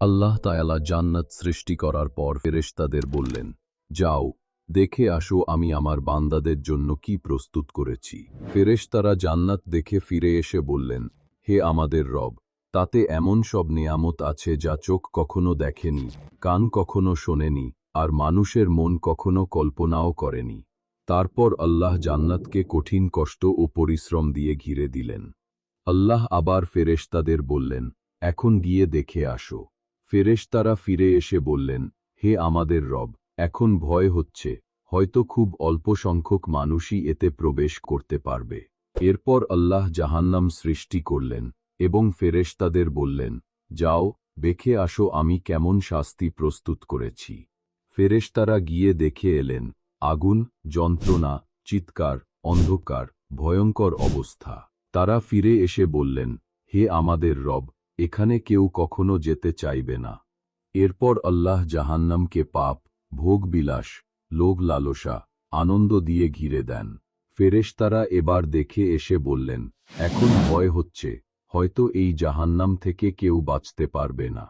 আল্লাহ তায়ালা জান্নাত সৃষ্টি করার পর ফেরেশতাদের বললেন, যাও, দেখে আসো আমি আমার বান্দাদের জন্য কি প্রস্তুত করেছি। ফেরেশতারা জান্নাত দেখে ফিরে এসে বললেন, হে আমাদের রব, তাতে এমন সব নিয়ামত আছে যা চোখ কখনো দেখেনি, কান কখনো শোনেনি, আর মানুষের মন কখনো কল্পনাও করেনি। তারপর আল্লাহ জান্নাতকে কঠিন কষ্ট ও পরিশ্রম দিয়ে ঘিরে দিলেন। আল্লাহ আবার ফেরেশতাদের বললেন, এখন গিয়ে দেখে আসো। ফেরেশতারা ফিরে এসে বললেন, হে আমাদের রব, এখন ভয় হচ্ছে, হয়তো খুব অল্প সংখ্যক মানুষই এতে প্রবেশ করতে পারবে। এরপর আল্লাহ জাহান্নাম সৃষ্টি করলেন এবং ফেরেশতাদের বললেন, যাও, দেখে আসো আমি কেমন শাস্তি প্রস্তুত করেছি। ফেরেশতারা গিয়ে দেখে এলেন, আগুন, যন্ত্রণা, চিৎকার, অন্ধকার, ভয়ঙ্কর অবস্থা। তারা ফিরে এসে বললেন, হে আমাদের রব এখানে কেউ কখনো যেতে চাইবে না। এরপর আল্লাহ জাহান্নামকে পাপ ভোগবিলাস লোক লালসা, আনন্দ দিয়ে ঘিরে দেন। ফেরেশতারা এবার দেখে এসে বললেন, এখন ভয় হচ্ছে, হয়তো এই জাহান্নাম থেকে কেউ বাঁচতে পারবে না।